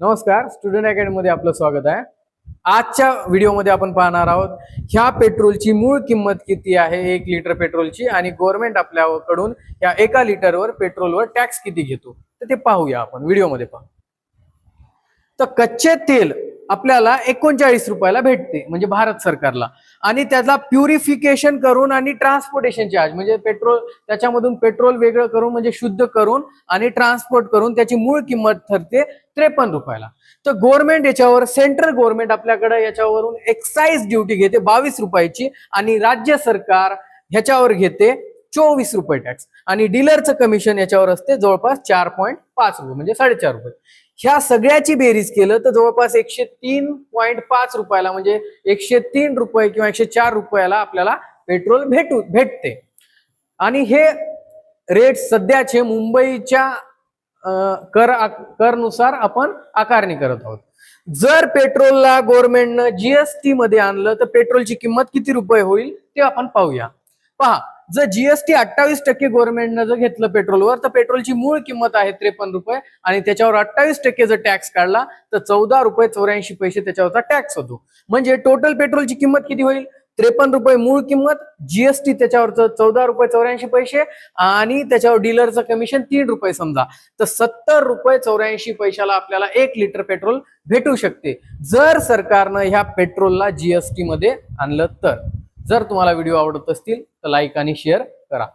नमस्कार स्टुडंट अकॅडमीमध्ये आपलं स्वागत आहे. आजच्या व्हिडिओमध्ये आपण पाहणार आहोत ह्या पेट्रोलची मूळ किंमत किती आहे? एक लिटर पेट्रोलची आणि गव्हर्नमेंट आपल्याकडून या एका लिटरवर पेट्रोलवर टॅक्स किती घेतो? तर ते पाहूया आपण व्हिडिओमध्ये पाहू. तर कच्चे तेल आपल्याला एकोणचाळीस रुपयाला भेटते म्हणजे भारत सरकारला. आणि त्याला प्युरिफिकेशन करून आणि ट्रान्सपोर्टेशन चार्ज म्हणजे पेट्रोल त्याच्यामधून पेट्रोल वेगळं करून म्हणजे शुद्ध करून आणि ट्रान्सपोर्ट करून त्याची मूळ किंमत ठरते त्रेपन्न रुपयाला. तर गव्हर्नमेंट याच्यावर सेंट्रल गव्हर्नमेंट आपल्याकडे याच्यावरून एक्साईज ड्युटी घेते बावीस रुपयाची आणि राज्य सरकार ह्याच्यावर घेते चोवीस रुपये टॅक्स आणि डीलरचं कमिशन याच्यावर असते जवळपास चार पॉईंट पाच रुपये म्हणजे साडेचार रुपये. ह्या सगळ्याची बेरीज केलं तर जवळपास एकशे तीन पॉईंट पाच रुपयाला म्हणजे एकशे तीन रुपये किंवा एकशे चार रुपयाला आपल्याला पेट्रोल भेटू भेटते. आणि हे रेट सध्याचे मुंबईच्या कर करनुसार आपण आकारणी करत आहोत. जर पेट्रोलला गव्हर्नमेंटनं जीएसटी मध्ये आणलं तर पेट्रोलची किंमत किती रुपये होईल ते आपण पाहूया. पहा जर जीएसटी अठ्ठावीस टक्के गव्हर्नमेंटनं जर घेतलं पेट्रोलवर तर पेट्रोलची मूळ किंमत आहे त्रेपन्न रुपये. आणि त्याच्यावर अठ्ठावीस टक्के जर टॅक्स काढला तर चौदा रुपये चौऱ्याऐंशी पैसे त्याच्यावरचा टॅक्स होतो. म्हणजे टोटल पेट्रोलची किंमत किती होईल? त्रेपन्न रुपये मूळ किंमत जीएसटी त्याच्यावरचं चौदा रुपये चौऱ्याऐंशी पैसे आणि त्याच्यावर डीलरचं कमिशन तीन रुपये समजा. तर सत्तर रुपये चौऱ्याऐंशी पैशाला आपल्याला एक लिटर पेट्रोल भेटू शकते. जर सरकारनं ह्या पेट्रोलला जीएसटी मध्ये आणलं तर. जर तुम्हाला व्हिडिओ आवडत असतील तर लाईक आणि शेअर करा.